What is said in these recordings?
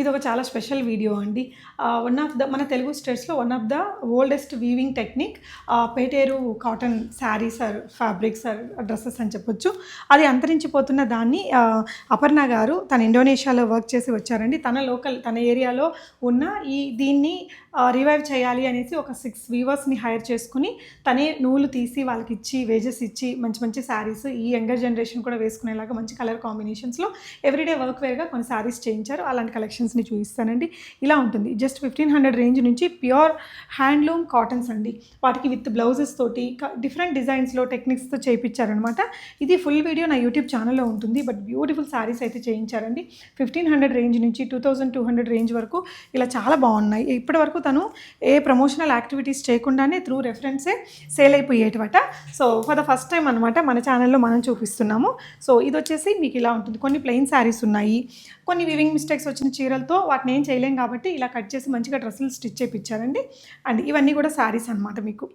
ఇది ఒక చాలా స్పెషల్ వీడియో అండి. వన్ ఆఫ్ ద మన తెలుగు స్టేట్స్లో one of the oldest weaving technique Peteru cotton sarees or fabrics or dresses అని చెప్పొచ్చు. అది అంతరించిపోతున్న దాన్ని అపర్ణ గారు తన ఇండోనేషియాలో వర్క్ చేసి వచ్చారండి. తన లోకల్ తన ఏరియాలో ఉన్న ఈ దీన్ని రివైవ్ చేయాలి అనేసి ఒక సిక్స్ వీవర్స్ని హైర్ చేసుకుని తనే నూలు తీసి వాళ్ళకి ఇచ్చి వేజెస్ ఇచ్చి మంచి మంచి శారీస్ ఈ యంగర్ జనరేషన్ కూడా వేసుకునేలాగా మంచి కలర్ కాంబినేషన్స్లో ఎవ్రీడే వర్క్ వేర్గా కొన్ని శారీస్ చేయించారు. అలాంటి కలెక్షన్స్ కలెక్షన్స్ని చూపిస్తానండి. ఇలా ఉంటుంది. జస్ట్ ఫిఫ్టీన్ హండ్రెడ్ రేంజ్ నుంచి ప్యూర్ హ్యాండ్లూమ్ కాటన్స్ అండి. వాటికి విత్ బ్లౌజెస్ తోటి డిఫరెంట్ డిజైన్స్లో టెక్నిక్స్తో చేయించారనమాట ఇది ఫుల్ వీడియో నా యూట్యూబ్ ఛానల్లో ఉంటుంది. బట్ బ్యూటిఫుల్ శారీస్ అయితే చేయించారండి. ఫిఫ్టీన్ హండ్రెడ్ రేంజ్ నుంచి two thousand two hundred range వరకు ఇలా చాలా బాగున్నాయి. ఇప్పటి వరకు తను ఏ ప్రమోషనల్ యాక్టివిటీస్ చేయకుండానే త్రూ రెఫరెన్సే sale అయిపోయేటవట. So for the first time అనమాట మన ఛానల్లో మనం చూపిస్తున్నాము. సో ఇది వచ్చేసి మీకు ఇలా ఉంటుంది. కొన్ని ప్లెయిన్ శారీస్ ఉన్నాయి. కొన్ని వివింగ్ మిస్టేక్స్ వచ్చిన చీరలతో వాటిని ఏం చేయలేం కాబట్టి ఇలా కట్ చేసి మంచిగా డ్రెస్సులు స్టిచ్ చేయించారండి అండ్ ఇవన్నీ కూడా శారీస్ అనమాట మీకు.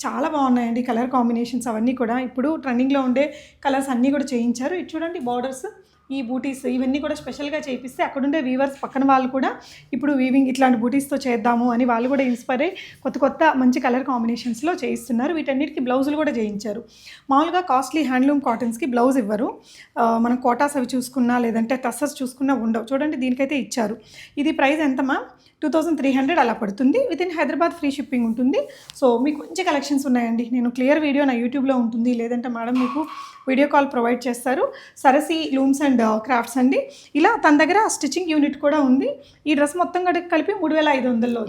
చాలా బాగున్నాయండి కలర్ కాంబినేషన్స్ అవన్నీ కూడా. ఇప్పుడు ట్రెండింగ్లో ఉండే కలర్స్ అన్నీ కూడా చేయించారు. ఇది చూడండి బార్డర్స్. ఈ బూటీస్ ఇవన్నీ కూడా స్పెషల్గా చేయిస్తే అక్కడుండే వీవర్స్ పక్కన వాళ్ళు కూడా ఇప్పుడు వీవింగ్ ఇట్లాంటి బూటీస్తో చేద్దాము అని వాళ్ళు కూడా ఇన్స్పైర్ అయ్యి కొత్త కొత్త మంచి కలర్ కాంబినేషన్స్లో చేయిస్తున్నారు. వీటన్నిటికీ బ్లౌజులు కూడా చేయించారు. మామూలుగా కాస్ట్లీ హ్యాండ్లూమ్ కాటన్స్కి బ్లౌజ్ ఇవ్వరు. మనం కోటాస్ అవి చూసుకున్నా లేదంటే టస్సర్స్ చూసుకున్నా ఉండవు. చూడండి దీనికైతే ఇచ్చారు. ఇది ప్రైస్ ఎంత టూ థౌసండ్ త్రీ హండ్రెడ్ అలా పడుతుంది. With in Hyderabad free shipping ఉంటుంది. సో మీకు మంచి కలెక్షన్స్ ఉన్నాయండి. నేను క్లియర్ వీడియో నా యూట్యూబ్లో ఉంటుంది. లేదంటే మేడం మీకు వీడియో కాల్ ప్రొవైడ్ చేస్తారు. సరసి లూమ్స్ అండ్ క్రాఫ్ట్స్ అండి. ఇలా తన దగ్గర స్టిచ్చింగ్ యూనిట్ కూడా ఉంది. ఈ డ్రెస్ మొత్తం కలిపి మూడు వేల ఐదు వందల్లో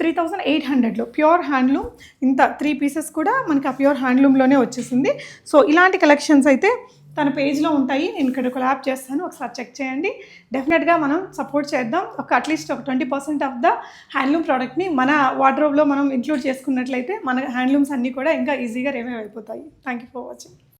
త్రీ థౌజండ్ ఎయిట్ హండ్రెడ్లో. Pure handloom. ఇంత త్రీ పీసెస్ కూడా మనకి ఆ ప్యూర్ హ్యాండ్లూమ్లోనే వచ్చేసింది. సో ఇలాంటి కలెక్షన్స్ అయితే తన పేజ్లో ఉంటాయి. నేను ఇక్కడ ఒక యాప్ చేస్తాను. ఒకసారి చెక్ చేయండి. డెఫినెట్గా మనం సపోర్ట్ చేద్దాం. ఒక అట్లీస్ట్ ఒక twenty percent of the handloom ప్రోడక్ట్ని మన వార్డ్రోబ్లో మనం ఇంక్లూడ్ చేసుకున్నట్లయితే మన హ్యాండ్లూమ్స్ అన్నీ కూడా ఇంకా ఈజీగా రివైవ్ అయిపోతాయి. Thank you for watching.